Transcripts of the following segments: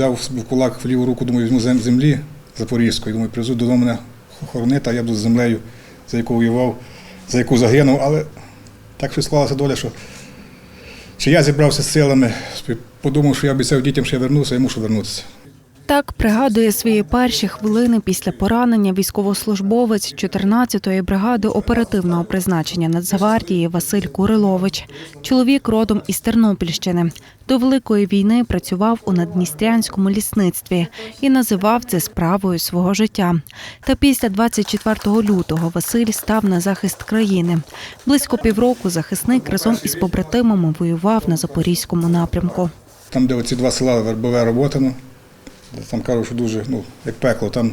взяв в кулак в ліву руку, думаю, візьму землі Запорізької, думаю, привезу додому мене хоронити, а я буду з землею, за яку воював, за яку загинув. Але так щось склалася доля, що чи я зібрався з силами, подумав, що я обіцяв дітям, що я вернуся, я мушу вернутися. Так пригадує свої перші хвилини після поранення військовослужбовець 14-ї бригади оперативного призначення Нацгвардії Василь Курилович. Чоловік родом із Тернопільщини. До Великої війни працював у наддністрянському лісництві і називав це справою свого життя. Та після 24 лютого Василь став на захист країни. Близько півроку захисник разом із побратимами воював на запорізькому напрямку. Там, де оці два села Вербове Роботино, там кажуть, що дуже, ну, як пекло, там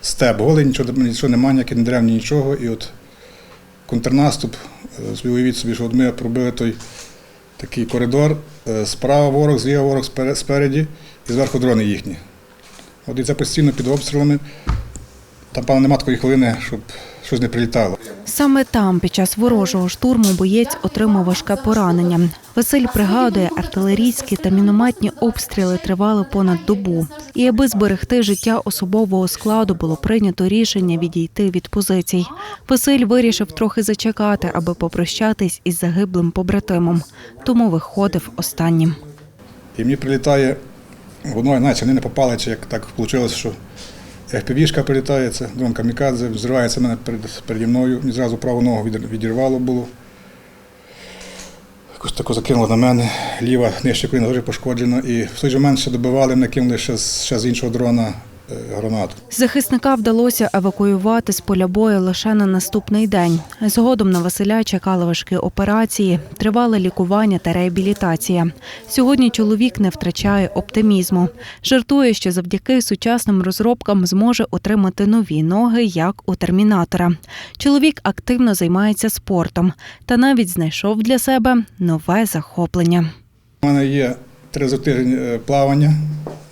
степ голий, нічого, нічого немає, ніяких ні дерев, нічого. І от контрнаступ, е, уявіть собі, що от ми пробили той такий коридор, е, справа ворог, зліва ворог спереді і зверху дрони їхні. От і це постійно під обстрілами. Там, певно, нема такої хвилини, щоб щось не прилітало. Саме там, під час ворожого штурму, боєць отримав важке поранення. Василь пригадує, артилерійські та мінометні обстріли тривали понад добу. І аби зберегти життя особового складу, було прийнято рішення відійти від позицій. Василь вирішив трохи зачекати, аби попрощатись із загиблим побратимом. Тому виходив останнім. І мені прилітає воно, вони не попали, чи як так вийшло, що FPV-шка прилітає, це дрон камікадзе, взривається мене перед, переді мною, мені зразу праву ногу відірвало було. Якось тако закинуло на мене, ліва нижче коліна дуже пошкоджена. І в той же момент ще добивали, мене кинули ще, ще з іншого дрона гранату. Захисника вдалося евакуювати з поля бою лише на наступний день. Згодом на Василя чекали важкі операції, тривале лікування та реабілітація. Сьогодні чоловік не втрачає оптимізму. Жартує, що завдяки сучасним розробкам зможе отримати нові ноги, як у термінатора. Чоловік активно займається спортом та навіть знайшов для себе нове захоплення. У мене є три в тиждень е, плавання.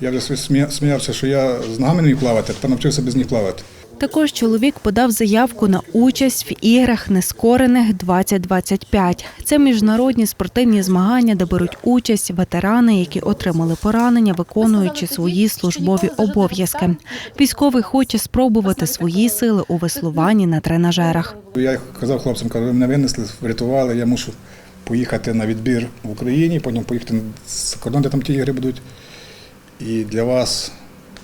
Я вже смія- сміявся, що я з ногами не міг плавати, тепер навчився без них плавати. Також чоловік подав заявку на участь в іграх нескорених 2025. Це міжнародні спортивні змагання, де беруть участь ветерани, які отримали поранення, виконуючи свої службові обов'язки. Військовий хоче спробувати свої сили у веслуванні на тренажерах. Я казав хлопцям, кажу, ви мене винесли, врятували, я мушу поїхати на відбір в Україні, потім поїхати з кордон, де там ті ігри будуть, і для вас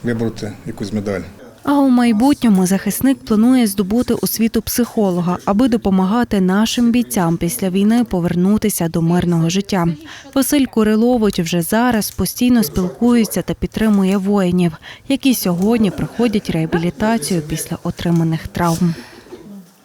вибороти якусь медаль. А у майбутньому захисник планує здобути освіту психолога, аби допомагати нашим бійцям після війни повернутися до мирного життя. Василь Курилович вже зараз постійно спілкується та підтримує воїнів, які сьогодні проходять реабілітацію після отриманих травм.